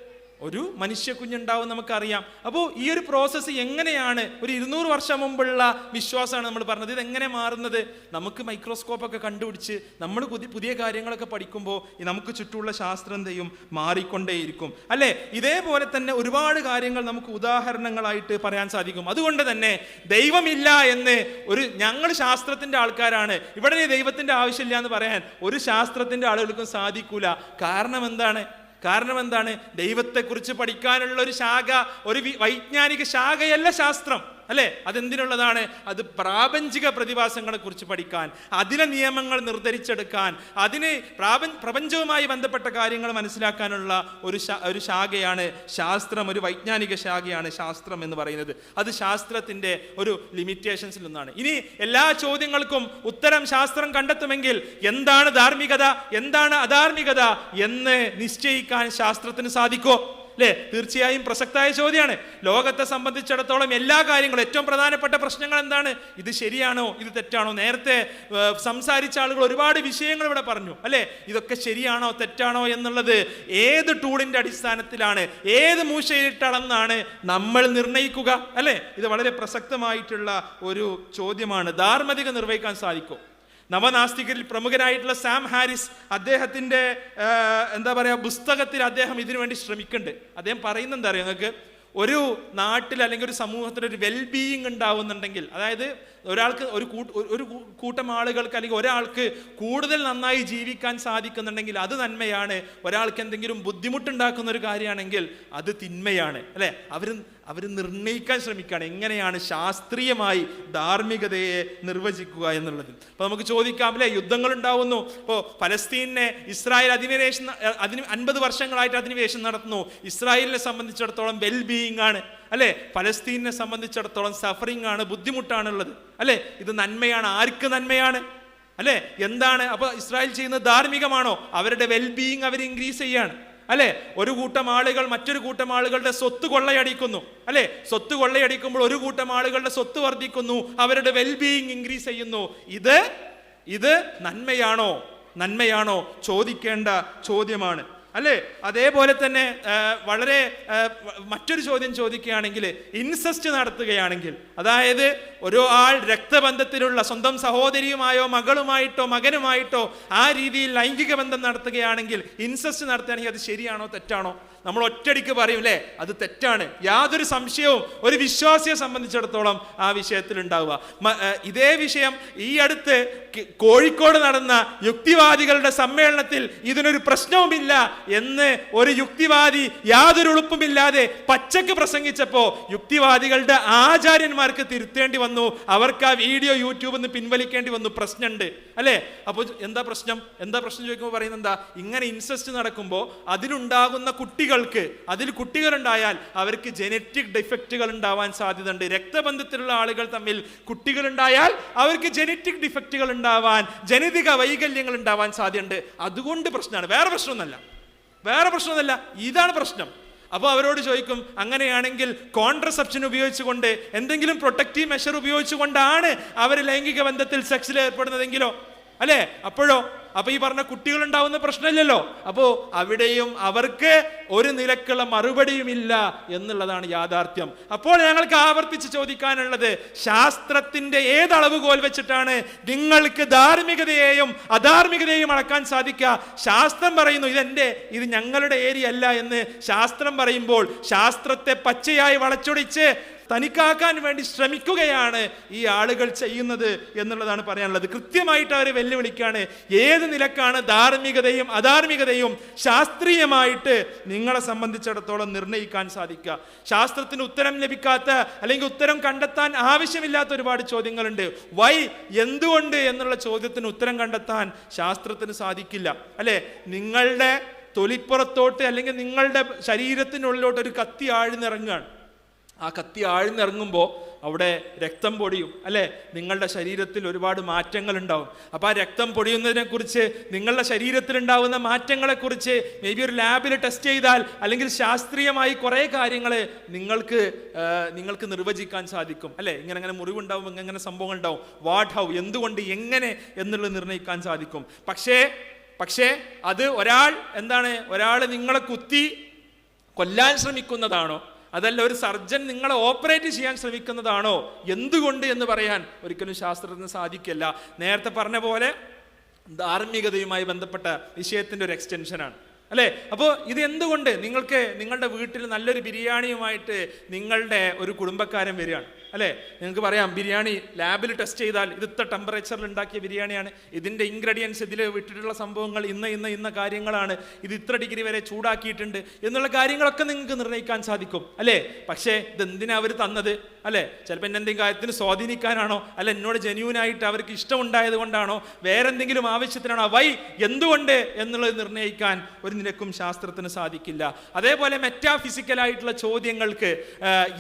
ഒരു മനുഷ്യ കുഞ്ഞുണ്ടാവും നമുക്കറിയാം. അപ്പോൾ ഈ ഒരു പ്രോസസ്സ് എങ്ങനെയാണ്? ഒരു ഇരുന്നൂറ് വർഷം മുമ്പുള്ള വിശ്വാസമാണ് നമ്മൾ പറഞ്ഞത്. ഇത് എങ്ങനെ മാറുന്നത്? നമുക്ക് മൈക്രോസ്കോപ്പ് ഒക്കെ കണ്ടുപിടിച്ച് നമ്മൾ പുതിയ പുതിയ കാര്യങ്ങളൊക്കെ പഠിക്കുമ്പോൾ നമുക്ക് ചുറ്റുമുള്ള ശാസ്ത്രം എന്തെയും മാറിക്കൊണ്ടേയിരിക്കും. അല്ലേ? ഇതേപോലെ തന്നെ ഒരുപാട് കാര്യങ്ങൾ നമുക്ക് ഉദാഹരണങ്ങളായിട്ട് പറയാൻ സാധിക്കും. അതുകൊണ്ട് തന്നെ ദൈവമില്ല എന്ന് ഒരു ഞങ്ങൾ ശാസ്ത്രത്തിന്റെ ആൾക്കാരാണ്. ഇവിടെ ദൈവത്തിന്റെ ആവശ്യമില്ല എന്ന് പറയാൻ ഒരു ശാസ്ത്രത്തിന്റെ ആളുകൾക്കും സാധിക്കൂല. കാരണം എന്താണ്? കാരണം എന്താണ്? ദൈവത്തെക്കുറിച്ച് പഠിക്കാനുള്ള ഒരു ശാഖ ഒരു വൈജ്ഞാനിക ശാഖയല്ല ശാസ്ത്രം. അല്ലേ? അതെന്തിനുള്ളതാണ്? അത് പ്രാപഞ്ചിക പ്രതിഭാസങ്ങളെ കുറിച്ച് പഠിക്കാൻ അതിലെ നിയമങ്ങൾ നിർദ്ധരിച്ചെടുക്കാൻ അതിന് പ്രാപ പ്രപഞ്ചവുമായി ബന്ധപ്പെട്ട കാര്യങ്ങൾ മനസ്സിലാക്കാനുള്ള ഒരു ഒരു ശാഖയാണ് ശാസ്ത്രം ഒരു വൈജ്ഞാനിക ശാഖയാണ് ശാസ്ത്രം എന്ന് പറയുന്നത്. അത് ശാസ്ത്രത്തിന്റെ ഒരു ലിമിറ്റേഷൻസിൽ ഒന്നാണ്. ഇനി എല്ലാ ചോദ്യങ്ങൾക്കും ഉത്തരം ശാസ്ത്രം കണ്ടെത്തുമെങ്കിൽ എന്താണ് ധാർമ്മികത എന്താണ് അധാർമികത എന്ന് നിശ്ചയിക്കാൻ ശാസ്ത്രത്തിന് സാധിക്കോ അല്ലേ തീർച്ചയായും പ്രസക്തമായ ചോദ്യമാണ്. ലോകത്തെ സംബന്ധിച്ചിടത്തോളം എല്ലാ കാര്യങ്ങളും ഏറ്റവും പ്രധാനപ്പെട്ട പ്രശ്നങ്ങൾ എന്താണ്? ഇത് ശരിയാണോ? ഇത് തെറ്റാണോ? നേരത്തെ സംസാരിച്ച ആളുകൾ ഒരുപാട് വിഷയങ്ങൾ ഇവിടെ പറഞ്ഞു. അല്ലേ? ഇതൊക്കെ ശരിയാണോ? തെറ്റാണോ എന്നുള്ളത് ഏത് ടൂളിന്റെ അടിസ്ഥാനത്തിലാണ്? ഏത് മൂശയിട്ടളന്നാണ് നമ്മൾ നിർണയിക്കുക അല്ലേ? ഇത് വളരെ പ്രസക്തമായിട്ടുള്ള ഒരു ചോദ്യമാണ്. ധാർമ്മിക നിർവഹിക്കാൻ സാധിക്കും? നവനാസ്തികരിൽ പ്രമുഖനായിട്ടുള്ള സാം ഹാരിസ് അദ്ദേഹത്തിന്റെ എന്താ പറയുക പുസ്തകത്തിൽ അദ്ദേഹം ഇതിനു വേണ്ടി ശ്രമിക്കുന്നുണ്ട്. അദ്ദേഹം പറയുന്നത് എന്താ പറയുക നിങ്ങൾക്ക് ഒരു നാട്ടിൽ അല്ലെങ്കിൽ ഒരു സമൂഹത്തിൽ ഒരു വെൽബീയിങ് ഉണ്ടാവുന്നുണ്ടെങ്കിൽ അതായത് ഒരാൾക്ക് ഒരു കൂട്ട ഒരു കൂട്ടം ആളുകൾക്ക് അല്ലെങ്കിൽ ഒരാൾക്ക് കൂടുതൽ നന്നായി ജീവിക്കാൻ സാധിക്കുന്നുണ്ടെങ്കിൽ അത് നന്മയാണ്. ഒരാൾക്ക് എന്തെങ്കിലും ബുദ്ധിമുട്ടുണ്ടാക്കുന്ന ഒരു കാര്യമാണെങ്കിൽ അത് തിന്മയാണ്. അല്ലേ? അവർ അവർ നിർണയിക്കാൻ ശ്രമിക്കുകയാണ്. എങ്ങനെയാണ് ശാസ്ത്രീയമായി ധാർമ്മികതയെ നിർവചിക്കുക എന്നുള്ളത്. അപ്പോൾ നമുക്ക് ചോദിക്കാം അല്ലേ? യുദ്ധങ്ങൾ ഉണ്ടാവുന്നു ഇപ്പോൾ ഫലസ്തീനെ ഇസ്രായേൽ അധിനിവേശം അതിന് അൻപത് വർഷങ്ങളായിട്ട് അധിനിവേശം നടത്തുന്നു. ഇസ്രായേലിനെ സംബന്ധിച്ചിടത്തോളം വെൽ ബീയിങ് ആണ്. അല്ലെ? ഫലസ്തീനെ സംബന്ധിച്ചിടത്തോളം സഫറിങ് ആണ് ബുദ്ധിമുട്ടാണുള്ളത്. അല്ലേ? ഇത് നന്മയാണ്. ആർക്ക് നന്മയാണ്? അല്ലേ? എന്താണ്? അപ്പോൾ ഇസ്രായേൽ ചെയ്യുന്നത് ധാർമ്മികമാണോ? അവരുടെ വെൽബീയിങ് അവർ ഇൻക്രീസ് ചെയ്യാണ്. അല്ലെ? ഒരു കൂട്ടം ആളുകൾ മറ്റൊരു കൂട്ടം ആളുകളുടെ സ്വത്ത് കൊള്ളയടിക്കുന്നു. അല്ലെ? സ്വത്ത് കൊള്ളയടിക്കുമ്പോൾ ഒരു കൂട്ടം ആളുകളുടെ സ്വത്ത് വർദ്ധിക്കുന്നു. അവരുടെ വെൽബീയിങ് ഇൻക്രീസ് ചെയ്യുന്നു. ഇത് ഇത് നന്മയാണോ? നന്മയാണോ? ചോദിക്കേണ്ട ചോദ്യമാണ്. അല്ലേ? അതേപോലെ തന്നെ വളരെ മറ്റൊരു ചോദ്യം ചോദിക്കുകയാണെങ്കിൽ ഇൻസെസ്റ്റ് നടത്തുകയാണെങ്കിൽ അതായത് ഒരു ആൾ രക്തബന്ധത്തിലുള്ള സ്വന്തം സഹോദരിയുമായോ മകളുമായിട്ടോ മകനുമായിട്ടോ ആ രീതിയിൽ ലൈംഗിക ബന്ധം നടത്തുകയാണെങ്കിൽ ഇൻസെസ്റ്റ് നടത്തുകയാണെങ്കിൽ അത് ശരിയാണോ തെറ്റാണോ? നമ്മൾ ഒറ്റടിക്ക് പറയും അല്ലേ അത് തെറ്റാണ്. യാതൊരു സംശയവും ഒരു വിശ്വാസിയെ സംബന്ധിച്ചിടത്തോളം ആ വിഷയത്തിൽ ഉണ്ടാവുക. ഇതേ വിഷയം ഈ അടുത്ത് കോഴിക്കോട് നടന്ന യുക്തിവാദികളുടെ സമ്മേളനത്തിൽ ഇതിനൊരു പ്രശ്നവുമില്ല എന്ന് ഒരു യുക്തിവാദി യാതൊരു ഉളുപ്പുമില്ലാതെ പച്ചക്ക് പ്രസംഗിച്ചപ്പോൾ യുക്തിവാദികളുടെ ആചാര്യന്മാർക്ക് തിരുത്തേണ്ടി വന്നു. അവർക്ക് ആ വീഡിയോ യൂട്യൂബിൽ നിന്ന് പിൻവലിക്കേണ്ടി വന്നു. പ്രശ്നമുണ്ട് അല്ലേ? അപ്പോൾ എന്താ പ്രശ്നം? എന്താ പ്രശ്നം ചോദിക്കുമ്പോൾ പറയുന്നത് എന്താ? ഇങ്ങനെ ഇൻസെസ്റ്റ് നടക്കുമ്പോൾ അതിലുണ്ടാകുന്ന കുട്ടികൾക്ക് അതിൽ കുട്ടികളുണ്ടായാൽ അവർക്ക് ജനറ്റിക് ഡിഫക്റ്റുകൾ ഉണ്ടാവാൻ സാധ്യതയുണ്ട്. രക്തബന്ധത്തിലുള്ള ആളുകൾ തമ്മിൽ കുട്ടികളുണ്ടായാൽ അവർക്ക് ജനറ്റിക് ഡിഫക്റ്റുകൾ ഉണ്ടാവാൻ ജനിതക വൈകല്യങ്ങൾ ഉണ്ടാവാൻ സാധ്യതയുണ്ട്. അതുകൊണ്ട് പ്രശ്നമാണ്. വേറെ പ്രശ്നമൊന്നുമല്ല. വേറെ പ്രശ്നമൊന്നുമല്ല. ഇതാണ് പ്രശ്നം. അപ്പോൾ അവരോട് ചോദിക്കും അങ്ങനെയാണെങ്കിൽ കോൺട്രസെപ്ഷൻ ഉപയോഗിച്ചുകൊണ്ട് എന്തെങ്കിലും പ്രൊട്ടക്റ്റീവ് മെഷർ ഉപയോഗിച്ചുകൊണ്ടാണ് അവർ ലൈംഗിക ബന്ധത്തിൽ സെക്സിൽ ഏർപ്പെടുന്നതെങ്കിലോ? അല്ലേ? അപ്പോഴോ? അപ്പൊ ഈ പറഞ്ഞ കുട്ടികൾ ഉണ്ടാവുന്ന പ്രശ്നമില്ലല്ലോ. അപ്പോ അവിടെയും അവർക്ക് ഒരു നിലക്കുള്ള മറുപടിയുമില്ല എന്നുള്ളതാണ് യാഥാർത്ഥ്യം. അപ്പോൾ ഞങ്ങൾക്ക് ആവർത്തിച്ച് ചോദിക്കാനുള്ളത് ശാസ്ത്രത്തിന്റെ ഏത് അളവ് കോൽ വെച്ചിട്ടാണ് നിങ്ങൾക്ക് ധാർമ്മികതയെയും അധാർമികതയെയും അളക്കാൻ സാധിക്കുക? ശാസ്ത്രം പറയുന്നു ഇതെന്റെ ഇത് ഞങ്ങളുടെ ഏരിയ അല്ല എന്ന് ശാസ്ത്രം പറയുമ്പോൾ ശാസ്ത്രത്തെ പച്ചയായി വളച്ചൊടിച്ച് തനിക്കാക്കാൻ വേണ്ടി ശ്രമിക്കുകയാണ് ഈ ആളുകൾ ചെയ്യുന്നത് എന്നുള്ളതാണ് പറയാനുള്ളത്. കൃത്യമായിട്ട് അവർ വെല്ലുവിളിക്കുകയാണ്. ഏത് നിലക്കാണ് ധാർമ്മികതയും അധാർമികതയും ശാസ്ത്രീയമായിട്ട് നിങ്ങളെ സംബന്ധിച്ചിടത്തോളം നിർണയിക്കാൻ സാധിക്കുക? ശാസ്ത്രത്തിന് ഉത്തരം ലഭിക്കാത്ത അല്ലെങ്കിൽ ഉത്തരം കണ്ടെത്താൻ ആവശ്യമില്ലാത്ത ഒരുപാട് ചോദ്യങ്ങളുണ്ട്. വൈ എന്തുകൊണ്ട് എന്നുള്ള ചോദ്യത്തിന് ഉത്തരം കണ്ടെത്താൻ ശാസ്ത്രത്തിന് സാധിക്കില്ല. അല്ലെ? നിങ്ങളുടെ തൊലിപ്പുറത്തോട്ട് അല്ലെങ്കിൽ നിങ്ങളുടെ ശരീരത്തിനുള്ളിലോട്ട് ഒരു കത്തി ആഴ്ന്നിറങ്ങുകയാണ്. ആ കത്തി ആഴ്ന്നിറങ്ങുമ്പോൾ അവിടെ രക്തം പൊടിയും. അല്ലേ? നിങ്ങളുടെ ശരീരത്തിൽ ഒരുപാട് മാറ്റങ്ങൾ ഉണ്ടാവും അപ്പോൾ ആ രക്തം പൊടിയുന്നതിനെക്കുറിച്ച് നിങ്ങളുടെ ശരീരത്തിൽ ഉണ്ടാവുന്ന മാറ്റങ്ങളെക്കുറിച്ച് മേ ബി ഒരു ലാബിൽ ടെസ്റ്റ് ചെയ്താൽ അല്ലെങ്കിൽ ശാസ്ത്രീയമായി കുറേ കാര്യങ്ങൾ നിങ്ങൾക്ക് നിങ്ങൾക്ക് നിർവചിക്കാൻ സാധിക്കും. അല്ലേ? ഇങ്ങനെ അങ്ങനെ മുറിവുണ്ടാവും ഇങ്ങനെ സംഭവങ്ങൾ ഉണ്ടാവും വാട്ട് ഹൗ എന്തുകൊണ്ട് എങ്ങനെ എന്നുള്ളത് നിർണയിക്കാൻ സാധിക്കും. പക്ഷേ പക്ഷേ അത് ഒരാൾ എന്താണ്? ഒരാൾ നിങ്ങളെ കുത്തി കൊല്ലാൻ ശ്രമിക്കുന്നതാണോ? അതല്ല ഒരു സർജൻ നിങ്ങളെ ഓപ്പറേറ്റ് ചെയ്യാൻ ശ്രമിക്കുന്നതാണോ? എന്തുകൊണ്ട് എന്ന് പറയാൻ ഒരിക്കലും ശാസ്ത്രത്തിന് സാധിക്കില്ല. നേരത്തെ പറഞ്ഞ പോലെ ധാർമ്മികതയുമായി ബന്ധപ്പെട്ട വിഷയത്തിന്റെ ഒരു എക്സ്റ്റൻഷനാണ് അല്ലേ? അപ്പോൾ ഇത് എന്തുകൊണ്ട്? നിങ്ങൾക്ക് നിങ്ങളുടെ വീട്ടിൽ നല്ലൊരു ബിരിയാണിയുമായിട്ട് നിങ്ങളുടെ ഒരു കുടുംബക്കാരൻ വരികയാണ്. അല്ലേ? നിങ്ങൾക്ക് പറയാം ബിരിയാണി ലാബിൽ ടെസ്റ്റ് ചെയ്താൽ ഇത് ടെമ്പറേച്ചറിൽ ഉണ്ടാക്കിയ ബിരിയാണിയാണ്. ഇതിന്റെ ഇൻഗ്രീഡിയൻസ് ഇതിൽ വിട്ടിട്ടുള്ള സംഭവങ്ങൾ ഇന്ന ഇന്ന ഇന്ന കാര്യങ്ങളാണ്. ഇത് ഇത്ര ഡിഗ്രി വരെ ചൂടാക്കിയിട്ടുണ്ട് എന്നുള്ള കാര്യങ്ങളൊക്കെ നിങ്ങൾക്ക് നിർണയിക്കാൻ സാധിക്കും അല്ലേ? പക്ഷേ ഇതെന്തിനാണ് അവർ തന്നത് അല്ലേ? ചിലപ്പോൾ എന്നെ എന്തെങ്കിലും കാര്യത്തിന് സ്വാധീനിക്കാനാണോ? അല്ല എന്നോട് ജെന്യൂനായിട്ട് അവർക്ക് ഇഷ്ടമുണ്ടായത് കൊണ്ടാണോ? വേറെ എന്തെങ്കിലും ആവശ്യത്തിനാണോ? വൈ എന്തുകൊണ്ട് എന്നുള്ളത് നിർണയിക്കാൻ ഒരു നിരക്കും ശാസ്ത്രത്തിന് സാധിക്കില്ല. അതേപോലെ മെറ്റാഫിസിക്കലായിട്ടുള്ള ചോദ്യങ്ങൾക്ക്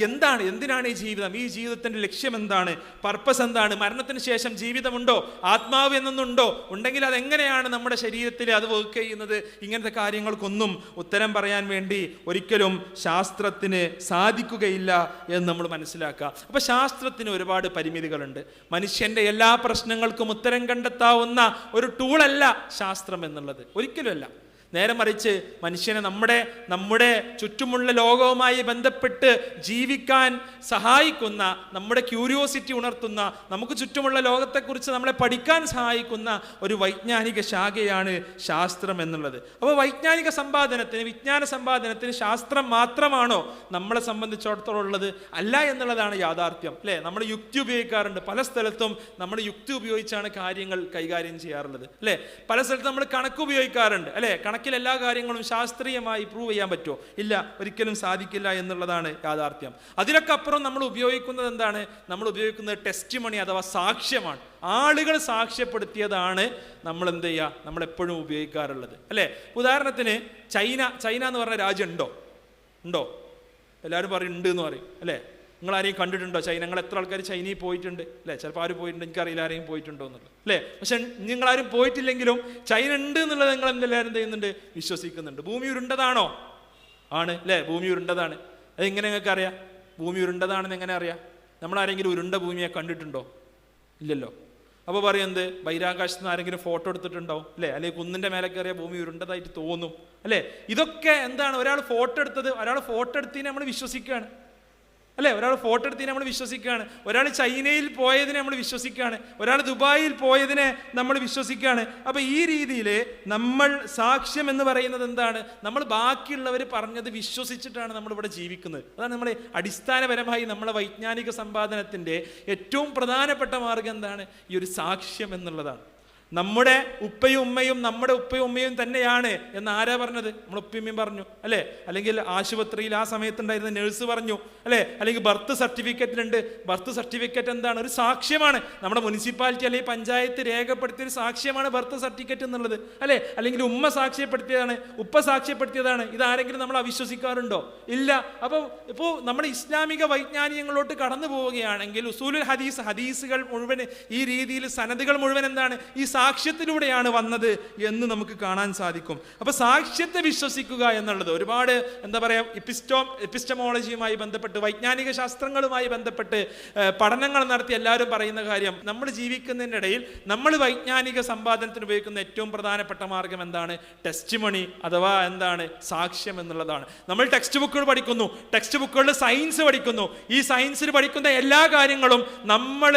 എന്താണ് എന്തിനാണ് ഈ ജീവിതം? ഈ ജീവിതത്തിന്റെ ലക്ഷ്യം എന്താണ് പർപ്പസ് എന്താണ്? മരണത്തിന് ശേഷം ജീവിതമുണ്ടോ? ആത്മാവ് എന്നൊന്നുണ്ടോ? ഉണ്ടെങ്കിൽ അതെങ്ങനെയാണ് നമ്മുടെ ശരീരത്തിൽ അത് വർക്ക് ചെയ്യുന്നത്? ഇങ്ങനത്തെ കാര്യങ്ങൾക്കൊന്നും ഉത്തരം പറയാൻ വേണ്ടി ഒരിക്കലും ശാസ്ത്രത്തിന് സാധിക്കുകയില്ല എന്ന് നമ്മൾ മനസ്സിലാക്കുക. അപ്പോൾ ശാസ്ത്രത്തിന് ഒരുപാട് പരിമിതികളുണ്ട്. മനുഷ്യന്റെ എല്ലാ പ്രശ്നങ്ങൾക്കും ഉത്തരം കണ്ടെത്താവുന്ന ഒരു ടൂളല്ല ശാസ്ത്രം എന്നുള്ളത്. ഒരിക്കലുമല്ല. നേരെ മറിച്ച് മനുഷ്യനെ നമ്മുടെ നമ്മുടെ ചുറ്റുമുള്ള ലോകവുമായി ബന്ധപ്പെട്ട് ജീവിക്കാൻ സഹായിക്കുന്ന നമ്മുടെ ക്യൂരിയോസിറ്റി ഉണർത്തുന്ന നമുക്ക് ചുറ്റുമുള്ള ലോകത്തെക്കുറിച്ച് നമ്മളെ പഠിക്കാൻ സഹായിക്കുന്ന ഒരു വൈജ്ഞാനിക ശാഖയാണ് ശാസ്ത്രം എന്നുള്ളത്. അപ്പോൾ വൈജ്ഞാനിക സമ്പാദനത്തിന് വിജ്ഞാന സമ്പാദനത്തിന് ശാസ്ത്രം മാത്രമാണോ നമ്മളെ സംബന്ധിച്ചിടത്തോളം ഉള്ളത്? അല്ല എന്നുള്ളതാണ് യാഥാർത്ഥ്യം. അല്ലേ? നമ്മൾ യുക്തി ഉപയോഗിക്കാറുണ്ട്. പല സ്ഥലത്തും നമ്മൾ യുക്തി ഉപയോഗിച്ചാണ് കാര്യങ്ങൾ കൈകാര്യം ചെയ്യാറുള്ളത്. അല്ലേ? പല സ്ഥലത്തും നമ്മൾ കണക്ക് ഉപയോഗിക്കാറുണ്ട്. അല്ലേ? കണക്കിൽ എല്ലാ കാര്യങ്ങളും ശാസ്ത്രീയമായി പ്രൂവ് ചെയ്യാൻ പറ്റുമോ? ഇല്ല ഒരിക്കലും സാധിക്കില്ല എന്നുള്ളതാണ് യാഥാർത്ഥ്യം. അതിലൊക്കെ അപ്പുറം നമ്മൾ ഉപയോഗിക്കുന്നത് എന്താണ്? നമ്മൾ ഉപയോഗിക്കുന്നത് ടെസ്റ്റ് മണി അഥവാ സാക്ഷ്യമാണ്. ആളുകൾ സാക്ഷ്യപ്പെടുത്തിയതാണ് നമ്മൾ എന്ത് ചെയ്യുക? നമ്മൾ എപ്പോഴും ഉപയോഗിക്കാറുള്ളത്. അല്ലേ? ഉദാഹരണത്തിന് ചൈന ചൈന എന്ന് പറഞ്ഞ രാജ്യം ഉണ്ടോ? ഉണ്ടോ? എല്ലാവരും പറയും ഉണ്ട് എന്ന് പറയും. അല്ലേ? നിങ്ങൾ ആരെയും കണ്ടിട്ടുണ്ടോ? ചൈന നിങ്ങൾ എത്ര ആൾക്കാർ ചൈനയിൽ പോയിട്ടുണ്ട്? അല്ലേ? ചിലപ്പോൾ ആരും പോയിട്ടുണ്ട്? എനിക്കറിയില്ല ആരെയും പോയിട്ടുണ്ടോ എന്നുള്ളത്. അല്ലേ? പക്ഷെ നിങ്ങളാരും പോയിട്ടില്ലെങ്കിലും ചൈന ഉണ്ട് എന്നുള്ളത് നിങ്ങൾ എന്തെല്ലാവരും എന്ത് ചെയ്യുന്നുണ്ട്? വിശ്വസിക്കുന്നുണ്ട്. ഭൂമി ഉരുണ്ടതാണോ? ആണ് അല്ലേ? ഭൂമി ഉരുണ്ടതാണ്. അതെങ്ങനെ നിങ്ങൾക്ക് അറിയാം? ഭൂമി ഉരുണ്ടതാണെന്ന് എങ്ങനെ അറിയാം? നമ്മൾ ആരെങ്കിലും ഉരുണ്ട ഭൂമിയെ കണ്ടിട്ടുണ്ടോ? ഇല്ലല്ലോ. അപ്പോൾ പറയുന്നത് ബഹിരാകാശത്ത് നിന്ന് ആരെങ്കിലും ഫോട്ടോ എടുത്തിട്ടുണ്ടാവും അല്ലേ? അല്ലെങ്കിൽ കുന്നിന്റെ മേലെ കയറിയ ഭൂമി ഉരുണ്ടതായിട്ട് തോന്നും. അല്ലേ? ഇതൊക്കെ എന്താണ്? ഒരാൾ ഫോട്ടോ എടുത്തത് ഒരാൾ ഫോട്ടോ എടുത്തതിനെ നമ്മൾ വിശ്വസിക്കുകയാണ്. അല്ലേ? ഒരാൾ ഫോട്ടോ എടുത്തതിനെ നമ്മൾ വിശ്വസിക്കുകയാണ്. ഒരാൾ ചൈനയിൽ പോയതിനെ നമ്മൾ വിശ്വസിക്കുകയാണ്. ഒരാൾ ദുബായിൽ പോയതിനെ നമ്മൾ വിശ്വസിക്കുകയാണ്. അപ്പോൾ ഈ രീതിയിൽ നമ്മൾ സാക്ഷ്യം എന്ന് പറയുന്നത് എന്താണ്? നമ്മൾ ബാക്കിയുള്ളവർ പറഞ്ഞത് വിശ്വസിച്ചിട്ടാണ് നമ്മളിവിടെ ജീവിക്കുന്നത്. അതാണ് നമ്മുടെ അടിസ്ഥാനപരമായി നമ്മളെ വൈജ്ഞാനിക സമ്പാദനത്തിന്റെ ഏറ്റവും പ്രധാനപ്പെട്ട മാർഗം എന്താണ്? ഈ ഒരു സാക്ഷ്യം എന്നുള്ളതാണ്. നമ്മുടെ ഉപ്പയും ഉമ്മയും നമ്മുടെ ഉപ്പയും ഉമ്മയും തന്നെയാണ് എന്ന് ആരാ പറഞ്ഞത്? നമ്മൾ ഉപ്പയും പറഞ്ഞു അല്ലേ? അല്ലെങ്കിൽ ആശുപത്രിയിൽ ആ സമയത്തുണ്ടായിരുന്ന നഴ്സ് പറഞ്ഞു അല്ലേ? അല്ലെങ്കിൽ ബർത്ത് സർട്ടിഫിക്കറ്റിലുണ്ട് ബർത്ത് സർട്ടിഫിക്കറ്റ് എന്താണ്? ഒരു സാക്ഷ്യമാണ്. നമ്മുടെ മുനിസിപ്പാലിറ്റി അല്ലെങ്കിൽ പഞ്ചായത്ത് രേഖപ്പെടുത്തിയ ഒരു സാക്ഷ്യമാണ് ബർത്ത് സർട്ടിഫിക്കറ്റ് എന്നുള്ളത് അല്ലേ? അല്ലെങ്കിൽ ഉമ്മ സാക്ഷ്യപ്പെടുത്തിയതാണ് ഉപ്പ സാക്ഷ്യപ്പെടുത്തിയതാണ്. ഇത് ആരെങ്കിലും നമ്മൾ അവിശ്വസിക്കാറുണ്ടോ? ഇല്ല. അപ്പോൾ ഇപ്പോൾ നമ്മൾ ഇസ്ലാമിക വൈജ്ഞാനികങ്ങളോട്ട് കടന്നു പോവുകയാണെങ്കിൽ ഉസൂലുൽ ഹദീസ് ഹദീസുകൾ മുഴുവൻ ഈ രീതിയിൽ സനദുകൾ മുഴുവൻ എന്താണ്? ഈ സാക്ഷ്യത്തിലൂടെയാണ് വന്നത് എന്ന് നമുക്ക് കാണാൻ സാധിക്കും. അപ്പോൾ സാക്ഷ്യത്തെ വിശ്വസിക്കുക എന്നുള്ളത് ഒരുപാട് എന്താ പറയാ ഇപ്പിസ്റ്റോ എപ്പിസ്റ്റമോളജിയുമായി ബന്ധപ്പെട്ട് വൈജ്ഞാനിക ശാസ്ത്രങ്ങളുമായി ബന്ധപ്പെട്ട് പഠനങ്ങൾ നടത്തി എല്ലാവരും പറയുന്ന കാര്യം നമ്മൾ ജീവിക്കുന്നതിന്റെ ഇടയിൽ നമ്മൾ വൈജ്ഞാനിക സമ്പാദനത്തിന് ഉപയോഗിക്കുന്ന ഏറ്റവും പ്രധാനപ്പെട്ട മാർഗം എന്താണ്? ടെസ്റ്റ് മണി അഥവാ എന്താണ്? സാക്ഷ്യം എന്നുള്ളതാണ്. നമ്മൾ ടെക്സ്റ്റ് ബുക്കുകൾ പഠിക്കുന്നു ടെക്സ്റ്റ് ബുക്കുകളിൽ സയൻസ് പഠിക്കുന്നു. ഈ സയൻസിൽ പഠിക്കുന്ന എല്ലാ കാര്യങ്ങളും നമ്മൾ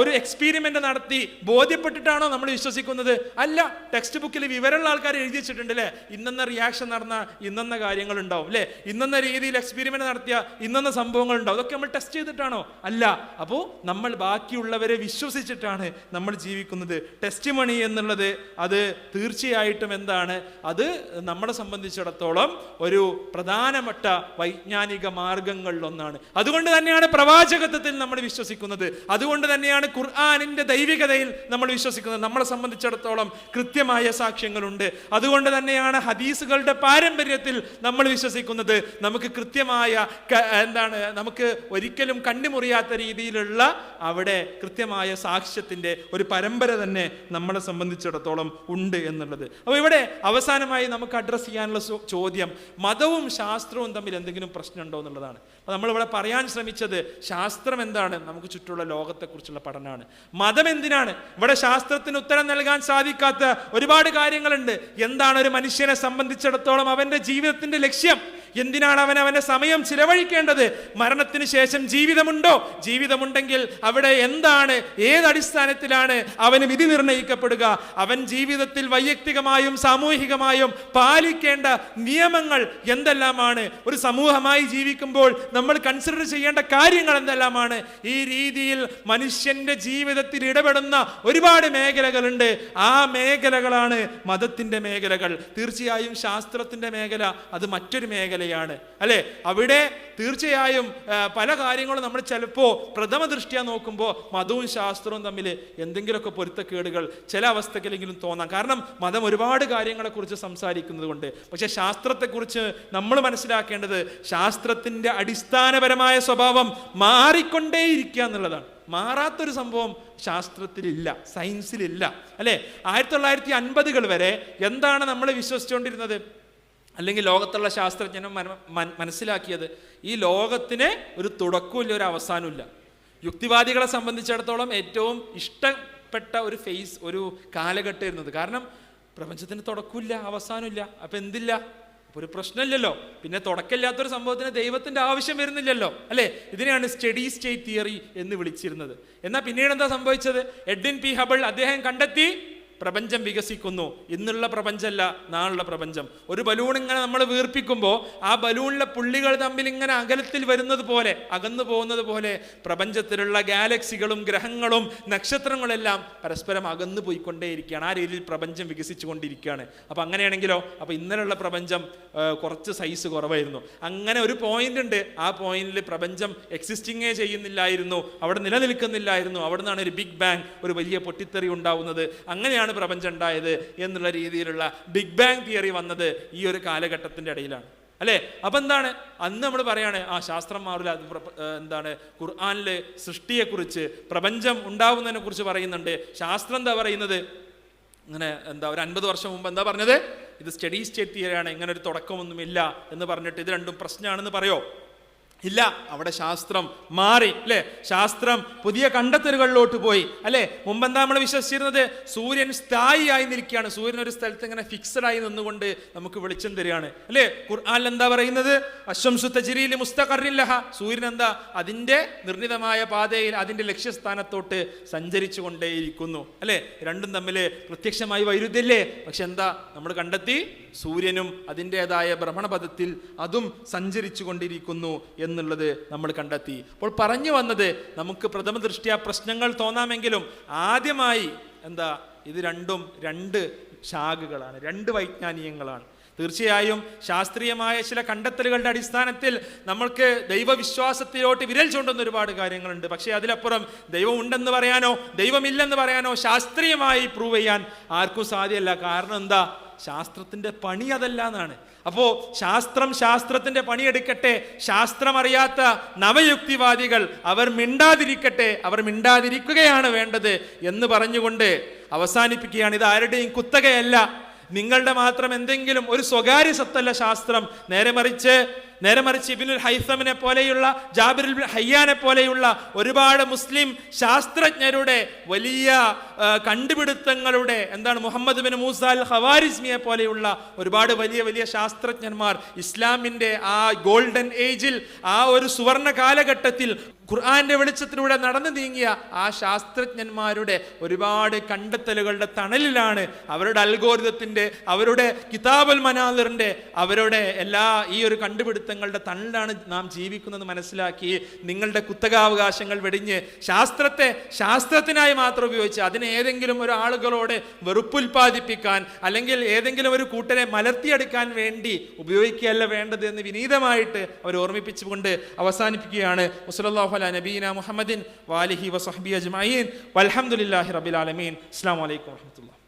ഒരു എക്സ്പീരിമെന്റ് നടത്തി ബോധ്യപ്പെട്ടിട്ടാണോ നമ്മൾ വിശ്വസിക്കുന്നത്? അല്ല ടെക്സ്റ്റ് ബുക്കിൽ വിവരമുള്ള ആൾക്കാർ എഴുതി വെച്ചിട്ടുണ്ട് അല്ലേ ഇന്നെന്ന റിയാക്ഷൻ നടന്ന ഇന്നെന്ന കാര്യങ്ങൾ ഉണ്ടാവും അല്ലേ ഇന്നെന്ന രീതിയിൽ എക്സ്പീരിമെന്റ് നടത്തിയ ഇന്നെന്ന സംഭവങ്ങൾ ഉണ്ടാവും അതൊക്കെ നമ്മൾ ടെസ്റ്റ് ചെയ്തിട്ടാണോ? അല്ല. അപ്പോൾ നമ്മൾ ബാക്കിയുള്ളവരെ വിശ്വസിച്ചിട്ടാണ് നമ്മൾ ജീവിക്കുന്നത്. ടെസ്റ്റ് മണി എന്നുള്ളത് അത് തീർച്ചയായിട്ടും എന്താണ്? അത് നമ്മളെ സംബന്ധിച്ചിടത്തോളം ഒരു പ്രധാനപ്പെട്ട വൈജ്ഞാനിക മാർഗങ്ങളിലൊന്നാണ് അതുകൊണ്ട് തന്നെയാണ് പ്രവാചകത്വത്തിൽ നമ്മൾ വിശ്വസിക്കുന്നത്. അതുകൊണ്ട് തന്നെയാണ് ഖുർആാനിന്റെ ദൈവികതയിൽ നമ്മൾ വിശ്വസിക്കുന്നത്. നമ്മളെ സംബന്ധിച്ചിടത്തോളം കൃത്യമായ സാക്ഷ്യങ്ങളുണ്ട്. അതുകൊണ്ട് തന്നെയാണ് ഹദീസുകളുടെ പാരമ്പര്യത്തിൽ നമ്മൾ വിശ്വസിക്കുന്നത്. നമുക്ക് കൃത്യമായ എന്താണ് നമുക്ക് ഒരിക്കലും കണ്ടുമുറിയാത്ത രീതിയിലുള്ള അവിടെ കൃത്യമായ സാക്ഷ്യത്തിന്റെ ഒരു പരമ്പര തന്നെ നമ്മളെ സംബന്ധിച്ചിടത്തോളം ഉണ്ട് എന്നുള്ളത്. അപ്പോൾ ഇവിടെ അവസാനമായി നമുക്ക് അഡ്രസ്സ് ചെയ്യാനുള്ള ചോദ്യം മതവും ശാസ്ത്രവും തമ്മിൽ എന്തെങ്കിലും പ്രശ്നമുണ്ടോ എന്നുള്ളതാണ്. അപ്പോൾ നമ്മളിവിടെ പറയാൻ ശ്രമിച്ചത് ശാസ്ത്രം എന്താണ്? നമുക്ക് ചുറ്റുമുള്ള ലോകത്തെക്കുറിച്ചുള്ള പഠനമാണ്. മതം എന്തിനാണ്? ഇവിടെ ശാസ്ത്രത്തിന് ഉത്തരം നൽകാൻ സാധിക്കാത്ത ഒരുപാട് കാര്യങ്ങളുണ്ട്. എന്താണ് ഒരു മനുഷ്യനെ സംബന്ധിച്ചിടത്തോളം അവന്റെ ജീവിതത്തിന്റെ ലക്ഷ്യം? എന്തിനാണ് അവൻ അവന്റെ സമയം ചിലവഴിക്കേണ്ടത്? മരണത്തിന് ശേഷം ജീവിതമുണ്ടോ? ജീവിതമുണ്ടെങ്കിൽ അവിടെ എന്താണ്? ഏത് അടിസ്ഥാനത്തിലാണ് അവന് വിധി നിർണയിക്കപ്പെടുക? അവൻ ജീവിതത്തിൽ വൈയക്തികമായും സാമൂഹികമായും പാലിക്കേണ്ട നിയമങ്ങൾ എന്തെല്ലാമാണ്? ഒരു സമൂഹമായി ജീവിക്കുമ്പോൾ നമ്മൾ കൺസിഡർ ചെയ്യേണ്ട കാര്യങ്ങൾ എന്തെല്ലാമാണ്? ഈ രീതിയിൽ മനുഷ്യന്റെ ജീവിതത്തിൽ ഇടപെടുന്ന ഒരുപാട് മേഖലകളുണ്ട്. ആ മേഖലകളാണ് മതത്തിന്റെ മേഖലകൾ. തീർച്ചയായും ശാസ്ത്രത്തിന്റെ മേഖല അത് മറ്റൊരു മേഖലയാണ്. അല്ലെ? അവിടെ തീർച്ചയായും പല കാര്യങ്ങളും നമ്മൾ ചിലപ്പോൾ പ്രഥമ ദൃഷ്ടിയാ നോക്കുമ്പോൾ മതവും ശാസ്ത്രവും തമ്മിൽ എന്തെങ്കിലുമൊക്കെ പൊരുത്തക്കേടുകൾ ചില അവസ്ഥക്കെങ്കിലും തോന്നാം. കാരണം മതം ഒരുപാട് കാര്യങ്ങളെക്കുറിച്ച് സംസാരിക്കുന്നത് കൊണ്ട് പക്ഷെ ശാസ്ത്രത്തെക്കുറിച്ച് നമ്മൾ മനസ്സിലാക്കേണ്ടത് ശാസ്ത്രത്തിന്റെ അടിസ്ഥാനപരമായ സ്വഭാവം മാറിക്കൊണ്ടേയിരിക്കുക എന്നുള്ളതാണ്. മാറാത്തൊരു സംഭവം ശാസ്ത്രത്തിലില്ല സയൻസിലില്ല. അല്ലേ? ആയിരത്തി തൊള്ളായിരത്തി അൻപതുകൾ വരെ എന്താണ് നമ്മൾ വിശ്വസിച്ചുകൊണ്ടിരുന്നത്? അല്ലെങ്കിൽ ലോകത്തുള്ള ശാസ്ത്രജ്ഞനും മന- മനസ്സിലാക്കിയത് ഈ ലോകത്തിന് ഒരു തുടക്കമില്ല ഒരു അവസാനമില്ല യുക്തിവാദികളെ സംബന്ധിച്ചിടത്തോളം ഏറ്റവും ഇഷ്ടപ്പെട്ട ഒരു ഫേസ് ഒരു കാലഘട്ടമായിരുന്നത് കാരണം പ്രപഞ്ചത്തിന് തുടക്കമില്ല അവസാനമില്ല അപ്പം എന്തില്ല? അപ്പൊ ഒരു പ്രശ്നമില്ലല്ലോ. പിന്നെ തുടക്കമില്ലാത്തൊരു സംഭവത്തിന് ദൈവത്തിന്റെ ആവശ്യം വരുന്നില്ലല്ലോ. അല്ലേ? ഇതിനെയാണ് സ്റ്റഡി സ്റ്റേറ്റ് തിയറി എന്ന് വിളിച്ചിരുന്നത്. എന്നാൽ പിന്നീട് എന്താ സംഭവിച്ചത്? എഡ്വിൻ പി ഹബിൾ അദ്ദേഹം കണ്ടെത്തി. പ്രപഞ്ചം വികസിക്കുന്നു. ഇന്നുള്ള പ്രപഞ്ചമല്ല നാളുള്ള പ്രപഞ്ചം. ഒരു ബലൂൺ ഇങ്ങനെ നമ്മൾ വീർപ്പിക്കുമ്പോൾ ആ ബലൂണിലെ പുള്ളികൾ തമ്മിൽ ഇങ്ങനെ അകലത്തിൽ വരുന്നത് പോലെ അകന്നു പോകുന്നത് പോലെ പ്രപഞ്ചത്തിലുള്ള ഗാലക്സികളും ഗ്രഹങ്ങളും നക്ഷത്രങ്ങളെല്ലാം പരസ്പരം അകന്നു പോയിക്കൊണ്ടേയിരിക്കുകയാണ്. ആ രീതിയിൽ പ്രപഞ്ചം വികസിച്ചു കൊണ്ടിരിക്കുകയാണ് അപ്പം അങ്ങനെയാണെങ്കിലോ അപ്പം ഇന്നലെയുള്ള പ്രപഞ്ചം കുറച്ച് സൈസ് കുറവായിരുന്നു. അങ്ങനെ ഒരു പോയിന്റ് ഉണ്ട്. ആ പോയിന്റിൽ പ്രപഞ്ചം എക്സിസ്റ്റിങ്ങേ ചെയ്യുന്നില്ലായിരുന്നു. അവിടെ നിലനിൽക്കുന്നില്ലായിരുന്നു. അവിടെ നിന്നാണ് ഒരു ബിഗ് ബാങ് ഒരു വലിയ പൊട്ടിത്തെറി ഉണ്ടാവുന്നത്. അങ്ങനെയാണ് പ്രപഞ്ചം ഉണ്ടായത് എന്നുള്ള രീതിയിലുള്ള ബിഗ് ബാങ് തിയറി വന്നത് ഈ ഒരു കാലഘട്ടത്തിന്റെ ഇടയിലാണ്. അല്ലേ? അപ്പം എന്താണ്? അന്ന് നമ്മൾ പറയാണ് ആ ശാസ്ത്രം മാറില്ല അത് എന്താണ് ഖുർആാനിലെ സൃഷ്ടിയെക്കുറിച്ച് പ്രപഞ്ചം ഉണ്ടാവുന്നതിനെ കുറിച്ച് പറയുന്നുണ്ട്. ശാസ്ത്രം എന്താ പറയുന്നത്? ഇങ്ങനെ എന്താ ഒരു അൻപത് വർഷം മുമ്പ് എന്താ പറഞ്ഞത്? ഇത് സ്റ്റഡി സ്റ്റേറ്റ് തിയറിയാണ് ഇങ്ങനെ ഒരു തുടക്കമൊന്നുമില്ല എന്ന് പറഞ്ഞിട്ട് ഇത് രണ്ടും പ്രശ്നമാണെന്ന് പറയോ? ഇല്ല അവിടെ ശാസ്ത്രം മാറി അല്ലേ? ശാസ്ത്രം പുതിയ കണ്ടെത്തലുകളിലോട്ട് പോയി അല്ലേ? മുമ്പെന്താ നമ്മൾ വിശ്വസിച്ചിരുന്നത്? സൂര്യൻ സ്ഥായിയായി നിൽക്കുകയാണ്. സൂര്യൻ ഒരു സ്ഥലത്ത് ഇങ്ങനെ ഫിക്സഡ് ആയി നിന്നുകൊണ്ട് നമുക്ക് വെളിച്ചം തരികയാണ് അല്ലേ? ഖുർആൻ എന്താ പറയുന്നത്? അശ്വംസു ചിരിയിൽ മുസ്തഖറില്ലഹ സൂര്യൻ എന്താ? അതിന്റെ നിർണിതമായ പാതയിൽ അതിന്റെ ലക്ഷ്യസ്ഥാനത്തോട്ട് സഞ്ചരിച്ചു കൊണ്ടേയിരിക്കുന്നു അല്ലേ? രണ്ടും തമ്മിൽ പ്രത്യക്ഷമായി വൈരുദ്ധ്യല്ലേ? പക്ഷെ എന്താ? നമ്മൾ കണ്ടെത്തി സൂര്യനും അതിന്റെതായ ഭ്രമണപഥത്തിൽ അതും സഞ്ചരിച്ചു കൊണ്ടിരിക്കുന്നു എന്നുള്ളത് നമ്മൾ കണ്ടെത്തി. അപ്പോൾ പറഞ്ഞു വന്നത് നമുക്ക് പ്രഥമ ദൃഷ്ടിയ പ്രശ്നങ്ങൾ തോന്നാമെങ്കിലും ആദ്യമായി എന്താ ഇത് രണ്ടും രണ്ട് ശാഖകളാണ് രണ്ട് വൈജ്ഞാനികങ്ങളാണ്. തീർച്ചയായും ശാസ്ത്രീയമായ ചില കണ്ടെത്തലുകളുടെ അടിസ്ഥാനത്തിൽ നമ്മൾക്ക് ദൈവവിശ്വാസത്തിലോട്ട് വിരൽ ചൂണ്ടുന്ന ഒരുപാട് കാര്യങ്ങളുണ്ട്. പക്ഷേ അതിലപ്പുറം ദൈവം ഉണ്ടെന്ന് പറയാനോ ദൈവമില്ലെന്ന് പറയാനോ ശാസ്ത്രീയമായി പ്രൂവ് ചെയ്യാൻ ആർക്കും സാധ്യമല്ല. കാരണം എന്താ ശാസ്ത്രത്തിന്റെ പണി അതല്ല എന്നാണ്. അപ്പോൾ ശാസ്ത്രം ശാസ്ത്രത്തിന്റെ പണിയെടുക്കട്ടെ ശാസ്ത്രമറിയാത്ത നവയുക്തിവാദികൾ അവർ മിണ്ടാതിരിക്കട്ടെ. അവർ മിണ്ടാതിരിക്കുകയാണ് വേണ്ടത് എന്ന് പറഞ്ഞുകൊണ്ട് അവസാനിപ്പിക്കുകയാണ്. ഇത് ആരുടെയും കുത്തകയല്ല. നിങ്ങളുടെ മാത്രം എന്തെങ്കിലും ഒരു സ്വകാര്യ സത്തല്ല ശാസ്ത്രം. നേരെ മറിച്ച് നേരെ മറിച്ച് ഇബിനുൽ ഹൈസമിനെ പോലെയുള്ള ജാബിറുൽ ഹയ്യാനെ പോലെയുള്ള ഒരുപാട് മുസ്ലിം ശാസ്ത്രജ്ഞരുടെ വലിയ കണ്ടുപിടുത്തങ്ങളുടെ എന്താണ് മുഹമ്മദ് ബിൻ മൂസ അൽ ഹവാരിസ്മിയെ പോലെയുള്ള ഒരുപാട് വലിയ വലിയ ശാസ്ത്രജ്ഞന്മാർ ഇസ്ലാമിന്റെ ആ ഗോൾഡൻ ഏജിൽ ആ ഒരു സുവർണ കാലഘട്ടത്തിൽ ഖുർആാന്റെ വെളിച്ചത്തിലൂടെ നടന്നു നീങ്ങിയ ആ ശാസ്ത്രജ്ഞന്മാരുടെ ഒരുപാട് കണ്ടെത്തലുകളുടെ തണലിലാണ് അവരുടെ അൽഗോരിതത്തിന്റെ അവരുടെ കിതാബുൽ മനാദറിന്റെ അവരുടെ എല്ലാ ഈ ഒരു കണ്ടുപിടുത്തങ്ങളുടെ തണലിലാണ് നാം ജീവിക്കുന്നത് മനസ്സിലാക്കി നിങ്ങളുടെ കുത്തകാവകാശങ്ങൾ വെടിഞ്ഞ് ശാസ്ത്രത്തെ ശാസ്ത്രത്തിനായി മാത്രം ഉപയോഗിച്ച് അതിനെ ഏതെങ്കിലും ഒരു ആളുകളോട് വെറുപ്പുൽപാദിപ്പിക്കാൻ അല്ലെങ്കിൽ ഏതെങ്കിലും ഒരു കൂട്ടരെ മലർത്തിയെടുക്കാൻ വേണ്ടി ഉപയോഗിക്കുകയല്ല വേണ്ടത് എന്ന് വിനീതമായിട്ട് അവർ ഓർമ്മിപ്പിച്ചുകൊണ്ട് അവസാനിപ്പിക്കുകയാണ്. വസല്ലല്ലാഹു അലാ നബീന മുഹമ്മദിൻ വാലിഹി വസഹബി അജ്മീൻ വലഹമുല്ലാഹി റബിലാലമീൻ ആലമീൻ. വലൈക്കും വറഹ്മത്തുള്ളാഹി